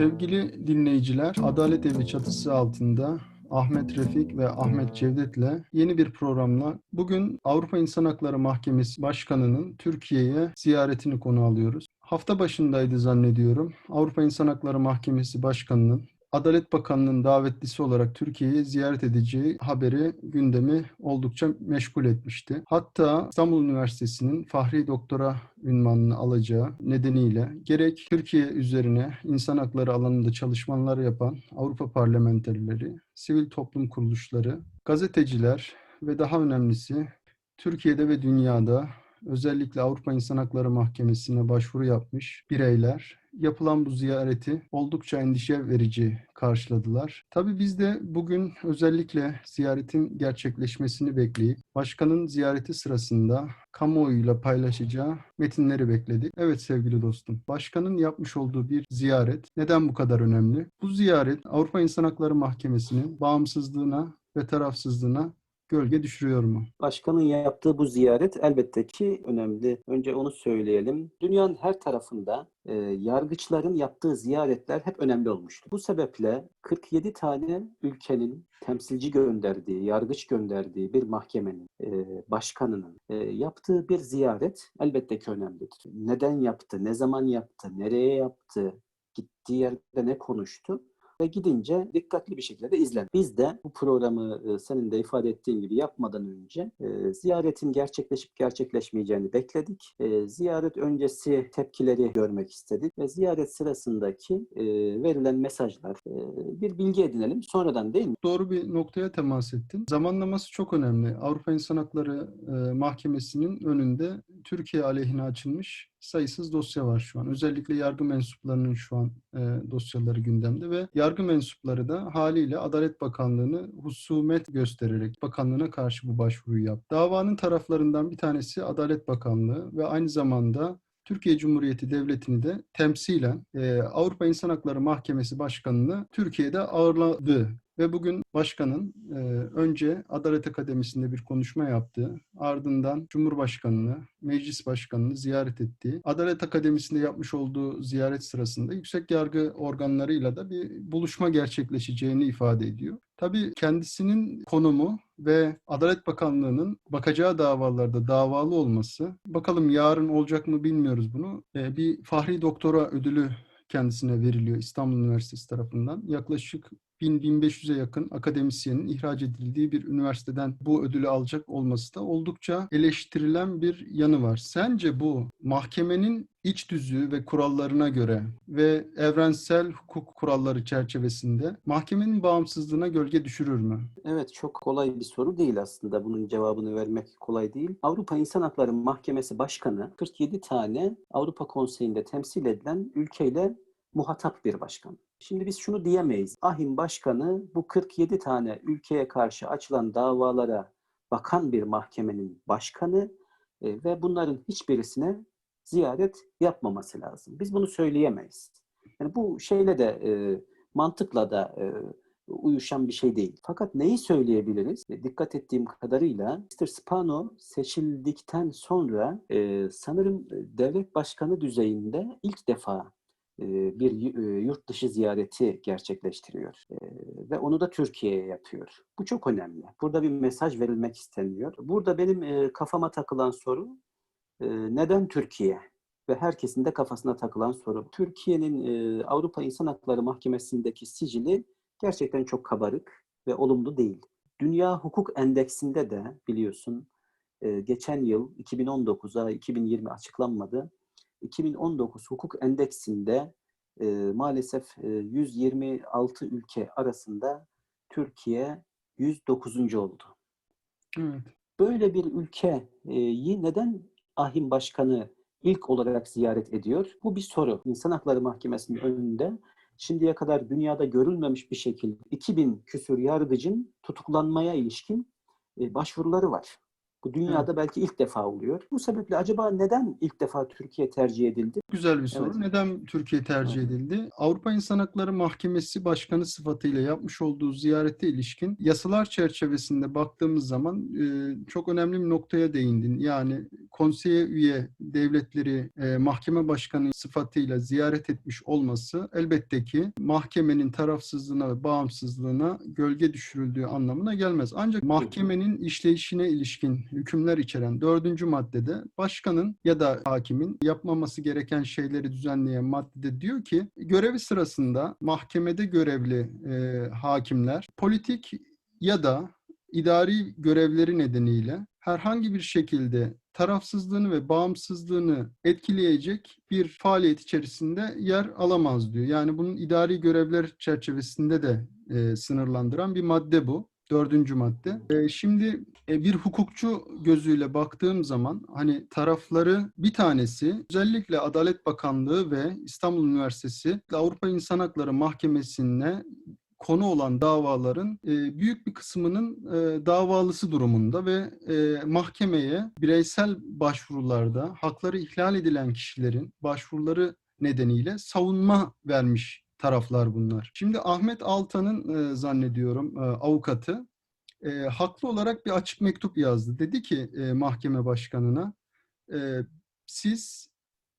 Sevgili dinleyiciler, Adalet Evi çatısı altında Ahmet Refik ve Ahmet Cevdet'le yeni bir programla bugün Avrupa İnsan Hakları Mahkemesi Başkanı'nın Türkiye'ye ziyaretini konu alıyoruz. Hafta başındaydı zannediyorum. Avrupa İnsan Hakları Mahkemesi Başkanı'nın Adalet Bakanlığı'nın davetlisi olarak Türkiye'yi ziyaret edeceği haberi gündemi oldukça meşgul etmişti. Hatta İstanbul Üniversitesi'nin Fahri Doktora ünvanını alacağı nedeniyle gerek Türkiye üzerine insan hakları alanında çalışmalar yapan Avrupa parlamenterleri, sivil toplum kuruluşları, gazeteciler ve daha önemlisi Türkiye'de ve dünyada özellikle Avrupa İnsan Hakları Mahkemesi'ne başvuru yapmış bireyler yapılan bu ziyareti oldukça endişe verici karşıladılar. Tabii biz de bugün özellikle ziyaretin gerçekleşmesini bekleyip başkanın ziyareti sırasında kamuoyuyla paylaşacağı metinleri bekledik. Evet sevgili dostum, başkanın yapmış olduğu bir ziyaret neden bu kadar önemli? Bu ziyaret Avrupa İnsan Hakları Mahkemesi'nin bağımsızlığına ve tarafsızlığına gölge düşürüyor mu? Başkanın yaptığı bu ziyaret elbette ki önemli. Önce onu söyleyelim. Dünyanın her tarafında e, yargıçların yaptığı ziyaretler hep önemli olmuştu. Bu sebeple 47 tane ülkenin temsilci gönderdiği, yargıç gönderdiği bir mahkemenin e, başkanının e, yaptığı bir ziyaret elbette ki önemlidir. Neden yaptı, ne zaman yaptı, nereye yaptı, gittiği yerde ne konuştu? Ve gidince dikkatli bir şekilde de izlen. Biz de bu programı e, senin de ifade ettiğin gibi yapmadan önce e, ziyaretin gerçekleşip gerçekleşmeyeceğini bekledik. E, ziyaret öncesi tepkileri görmek istedik ve ziyaret sırasındaki verilen mesajlar bir bilgi edinelim sonradan değil mi? Doğru bir noktaya temas ettin. Zamanlaması çok önemli. Avrupa İnsan Hakları Mahkemesi'nin önünde Türkiye aleyhine açılmış sayısız dosya var şu an. Özellikle yargı mensuplarının şu an e, dosyaları gündemde ve yargı mensupları da haliyle Adalet Bakanlığı'nı husumet göstererek bakanlığına karşı bu başvuruyu yaptı. Davanın taraflarından bir tanesi Adalet Bakanlığı ve aynı zamanda Türkiye Cumhuriyeti Devleti'ni de temsilen e, Avrupa İnsan Hakları Mahkemesi Başkanı'nı Türkiye'de ağırladı. Ve bugün başkanın e, önce Adalet Akademisi'nde bir konuşma yaptığı, ardından Cumhurbaşkanı'nı, Meclis Başkanı'nı ziyaret ettiği, Adalet Akademisi'nde yapmış olduğu ziyaret sırasında yüksek yargı organlarıyla da bir buluşma gerçekleşeceğini ifade ediyor. Tabii kendisinin konumu ve Adalet Bakanlığı'nın bakacağı davalarda davalı olması, bakalım yarın olacak mı bilmiyoruz bunu, e, bir Fahri Doktora ödülü kendisine veriliyor İstanbul Üniversitesi tarafından. Yaklaşık 1000-1500'e yakın akademisyenin ihraç edildiği bir üniversiteden bu ödülü alacak olması da oldukça eleştirilen bir yanı var. Sence bu mahkemenin iç düzüğü ve kurallarına göre ve evrensel hukuk kuralları çerçevesinde mahkemenin bağımsızlığına gölge düşürür mü? Evet çok kolay bir soru değil aslında. Bunun cevabını vermek kolay değil. Avrupa İnsan Hakları Mahkemesi Başkanı 47 tane Avrupa Konseyi'nde temsil edilen ülkeyle muhatap bir başkan. Şimdi biz şunu diyemeyiz. Ahim Başkanı bu 47 tane ülkeye karşı açılan davalara bakan bir mahkemenin başkanı e, ve bunların hiçbirisine ziyaret yapmaması lazım. Biz bunu söyleyemeyiz. Yani bu şeyle de e, mantıkla da e, uyuşan bir şey değil. Fakat neyi söyleyebiliriz? Dikkat ettiğim kadarıyla Mr. Spano seçildikten sonra sanırım devlet başkanı düzeyinde ilk defa bir yurt dışı ziyareti gerçekleştiriyor ve onu da Türkiye'ye yapıyor. Bu çok önemli. Burada bir mesaj verilmek isteniyor. Burada benim kafama takılan soru neden Türkiye? Ve herkesin de kafasına takılan soru. Türkiye'nin Avrupa İnsan Hakları Mahkemesi'ndeki sicili gerçekten çok kabarık ve olumlu değil. Dünya Hukuk Endeksinde de biliyorsun geçen yıl 2019'a 2020 açıklanmadı 2019 hukuk endeksinde e, maalesef e, 126 ülke arasında Türkiye 109. oldu. Evet. Böyle bir ülkeyi neden ahim başkanı ilk olarak ziyaret ediyor? Bu bir soru. İnsan Hakları Mahkemesi'nin önünde şimdiye kadar dünyada görülmemiş bir şekilde 2000 küsur yargıcın tutuklanmaya ilişkin e, başvuruları var. Bu dünyada belki ilk defa oluyor. Bu sebeple acaba neden ilk defa Türkiye tercih edildi? Güzel bir soru. Evet. Neden Türkiye tercih edildi? Avrupa İnsan Hakları Mahkemesi Başkanı sıfatıyla yapmış olduğu ziyarete ilişkin yasalar çerçevesinde baktığımız zaman e, çok önemli bir noktaya değindin. Yani konseye üye devletleri e, mahkeme başkanı sıfatıyla ziyaret etmiş olması elbette ki mahkemenin tarafsızlığına ve bağımsızlığına gölge düşürüldüğü anlamına gelmez. Ancak mahkemenin işleyişine ilişkin hükümler içeren dördüncü maddede başkanın ya da hakimin yapmaması gereken şeyleri düzenleyen maddede diyor ki görevi sırasında mahkemede görevli e, hakimler politik ya da idari görevleri nedeniyle herhangi bir şekilde tarafsızlığını ve bağımsızlığını etkileyecek bir faaliyet içerisinde yer alamaz diyor. Yani bunun idari görevler çerçevesinde de e, sınırlandıran bir madde bu. Dördüncü madde. E, şimdi e, bir hukukçu gözüyle baktığım zaman hani tarafları bir tanesi özellikle Adalet Bakanlığı ve İstanbul Üniversitesi Avrupa İnsan Hakları Mahkemesi'ne konu olan davaların e, büyük bir kısmının e, davalısı durumunda ve e, mahkemeye bireysel başvurularda hakları ihlal edilen kişilerin başvuruları nedeniyle savunma vermiş taraflar bunlar. Şimdi Ahmet Altan'ın e, zannediyorum e, avukatı e, haklı olarak bir açık mektup yazdı. Dedi ki e, mahkeme başkanına e, siz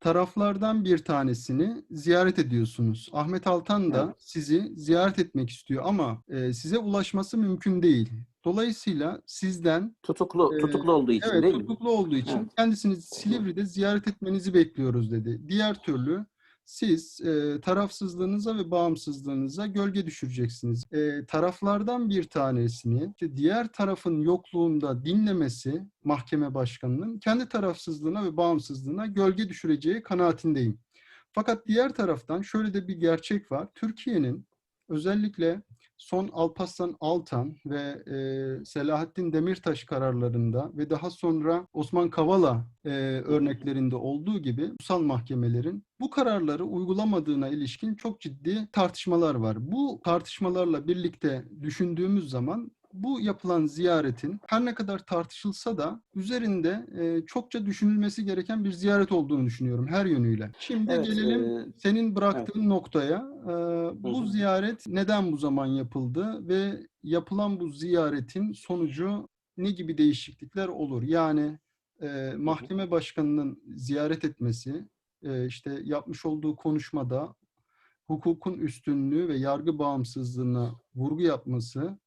taraflardan bir tanesini ziyaret ediyorsunuz. Ahmet Altan da Evet. sizi ziyaret etmek istiyor ama e, size ulaşması mümkün değil. Dolayısıyla sizden Tutuklu Ee, tutuklu olduğu için evet değil mi? tutuklu olduğu için Evet. kendisini Silivri'de ziyaret etmenizi bekliyoruz dedi. Diğer türlü siz e, tarafsızlığınıza ve bağımsızlığınıza gölge düşüreceksiniz. E, taraflardan bir tanesini diğer tarafın yokluğunda dinlemesi mahkeme başkanının kendi tarafsızlığına ve bağımsızlığına gölge düşüreceği kanaatindeyim. Fakat diğer taraftan şöyle de bir gerçek var. Türkiye'nin özellikle son Alparslan Altan ve e, Selahattin Demirtaş kararlarında ve daha sonra Osman Kavala e, örneklerinde olduğu gibi ulusal mahkemelerin bu kararları uygulamadığına ilişkin çok ciddi tartışmalar var. Bu tartışmalarla birlikte düşündüğümüz zaman bu yapılan ziyaretin her ne kadar tartışılsa da üzerinde e, çokça düşünülmesi gereken bir ziyaret olduğunu düşünüyorum her yönüyle. Şimdi Evet, gelelim e, senin bıraktığın noktaya. Ee, bu Hı hı. ziyaret neden bu zaman yapıldı ve yapılan bu ziyaretin sonucu ne gibi değişiklikler olur? Yani e, mahkeme başkanının ziyaret etmesi, e, işte yapmış olduğu konuşmada hukukun üstünlüğü ve yargı bağımsızlığına vurgu yapması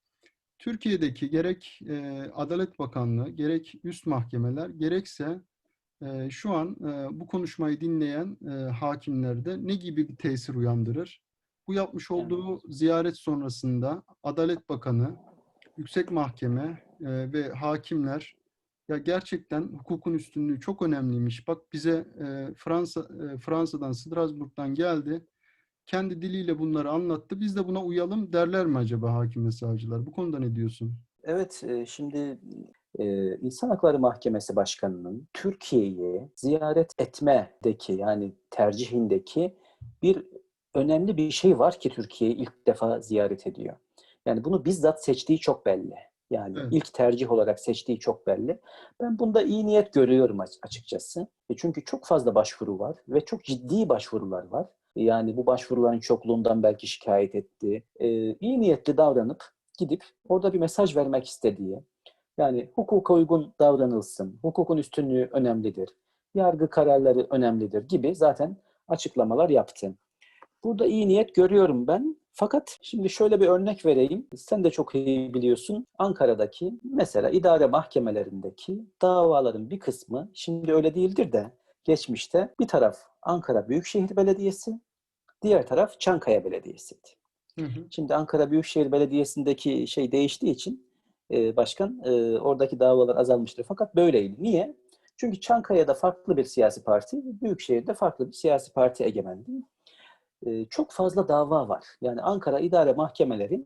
Türkiye'deki gerek e, Adalet Bakanlığı, gerek üst mahkemeler, gerekse e, şu an e, bu konuşmayı dinleyen e, hakimlerde ne gibi bir tesir uyandırır? Bu yapmış olduğu ziyaret sonrasında Adalet Bakanı, Yüksek Mahkeme e, ve hakimler ya gerçekten hukukun üstünlüğü çok önemliymiş. Bak bize e, Fransa e, Fransa'dan Strasbourg'dan geldi. Kendi diliyle bunları anlattı. Biz de buna uyalım derler mi acaba hakim ve savcılar? Bu konuda ne diyorsun? Evet, e, şimdi e, İnsan Hakları Mahkemesi Başkanı'nın Türkiye'yi ziyaret etmedeki yani tercihindeki bir önemli bir şey var ki Türkiye'yi ilk defa ziyaret ediyor. Yani bunu bizzat seçtiği çok belli. Yani Evet. ilk tercih olarak seçtiği çok belli. Ben bunda iyi niyet görüyorum aç- açıkçası. E, Çünkü çok fazla başvuru var ve çok ciddi başvurular var. Yani bu başvuruların çokluğundan belki şikayet etti. E, iyi niyetli davranıp gidip orada bir mesaj vermek istediği, yani hukuka uygun davranılsın, hukukun üstünlüğü önemlidir, yargı kararları önemlidir gibi zaten açıklamalar yaptı. Burada iyi niyet görüyorum ben. Fakat şimdi şöyle bir örnek vereyim. Sen de çok iyi biliyorsun. Ankara'daki mesela idare mahkemelerindeki davaların bir kısmı şimdi öyle değildir de geçmişte bir taraf Ankara Büyükşehir Belediyesi, diğer taraf Çankaya Belediyesi'ydi. Hı hı. Şimdi Ankara Büyükşehir Belediyesi'ndeki şey değiştiği için e, başkan e, oradaki davalar azalmıştır. Fakat böyleydi. Niye? Çünkü Çankaya'da farklı bir siyasi parti, Büyükşehir'de farklı bir siyasi parti egemendi. E, çok fazla dava var. Yani Ankara idare mahkemeleri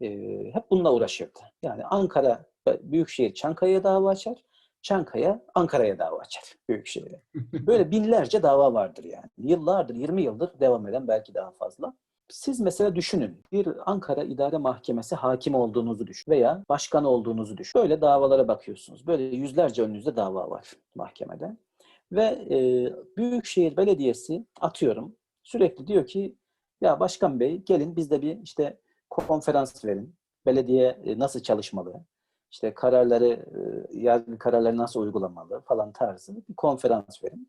e, hep bununla uğraşırdı. Yani Ankara Büyükşehir Çankaya'ya dava açar, Çankaya Ankara'ya dava açar Büyükşehir'e. Böyle binlerce dava vardır yani. Yıllardır, 20 yıldır devam eden belki daha fazla. Siz mesela düşünün. Bir Ankara İdare Mahkemesi hakimi olduğunuzu düşün veya başkan olduğunuzu düşün. Böyle davalara bakıyorsunuz. Böyle yüzlerce önünüzde dava var mahkemede. Ve e, Büyükşehir Belediyesi atıyorum sürekli diyor ki ya başkan bey gelin bizde bir işte konferans verin. Belediye e, nasıl çalışmalı? İşte kararları, e, yargı kararları nasıl uygulamalı falan tarzı bir konferans verin.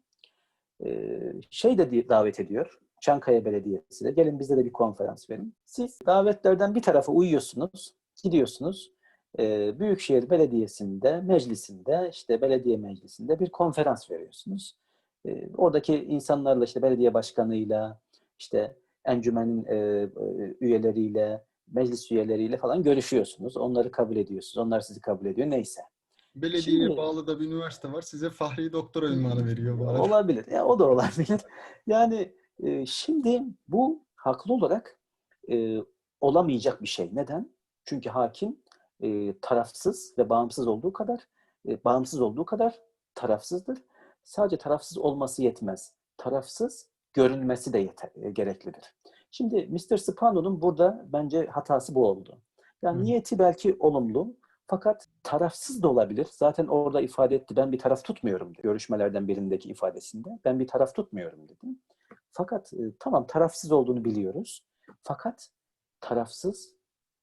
E, şey de davet ediyor. Çankaya Belediyesi de gelin bizde de bir konferans verin. Siz davetlerden bir tarafa uyuyorsunuz, gidiyorsunuz. E, Büyükşehir Belediyesi'nde, meclisinde, işte belediye meclisinde bir konferans veriyorsunuz. Oradaki insanlarla işte belediye başkanıyla, işte encümenin üyeleriyle, meclis üyeleriyle falan görüşüyorsunuz. Onları kabul ediyorsunuz. Onlar sizi kabul ediyor. Neyse. Belediyeye Şimdi- bağlı da bir üniversite var. Size Fahri Doktora ünvanı veriyor bu arada. Olabilir. Ya, o da olabilir. Yani e, şimdi bu haklı olarak e, olamayacak bir şey. Neden? Çünkü hakim e, tarafsız ve bağımsız olduğu kadar e, bağımsız olduğu kadar tarafsızdır. Sadece tarafsız olması yetmez. Tarafsız görünmesi de yeter, e, gereklidir. Şimdi Mr. Spano'nun burada bence hatası bu oldu. Yani Hı. niyeti belki olumlu fakat tarafsız da olabilir. Zaten orada ifade etti. Ben bir taraf tutmuyorum dedi. Görüşmelerden birindeki ifadesinde. Ben bir taraf tutmuyorum dedi. Fakat e, tamam tarafsız olduğunu biliyoruz. Fakat tarafsız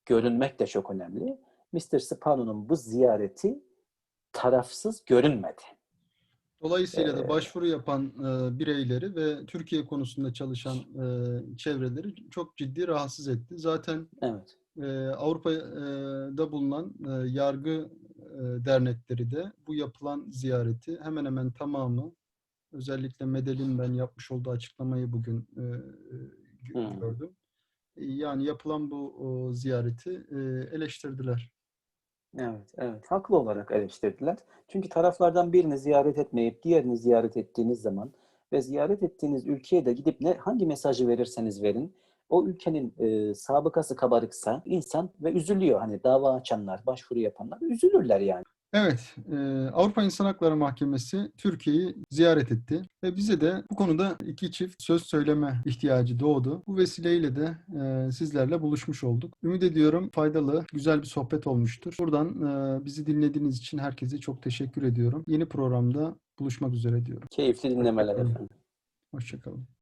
görünmek de çok önemli. Mr. Spano'nun bu ziyareti tarafsız görünmedi. Dolayısıyla da başvuru yapan e, bireyleri ve Türkiye konusunda çalışan e, çevreleri çok ciddi rahatsız etti. Zaten Evet. e, Avrupa'da bulunan e, yargı e, dernekleri de bu yapılan ziyareti hemen hemen tamamı özellikle Medel'in ben yapmış olduğu açıklamayı bugün e, gö- Hmm. gördüm. E, Yani yapılan bu o, ziyareti e, eleştirdiler. Evet, evet. Haklı olarak eleştirdiler. Çünkü taraflardan birini ziyaret etmeyip diğerini ziyaret ettiğiniz zaman ve ziyaret ettiğiniz ülkeye de gidip ne hangi mesajı verirseniz verin, o ülkenin e, sabıkası kabarıksa insan ve üzülüyor. Hani dava açanlar, başvuru yapanlar üzülürler yani. Evet, e, Avrupa İnsan Hakları Mahkemesi Türkiye'yi ziyaret etti ve bize de bu konuda iki çift söz söyleme ihtiyacı doğdu. Bu vesileyle de e, sizlerle buluşmuş olduk. Ümit ediyorum faydalı, güzel bir sohbet olmuştur. Buradan e, bizi dinlediğiniz için herkese çok teşekkür ediyorum. Yeni programda buluşmak üzere diyorum. Keyifli dinlemeler efendim. Hoşçakalın.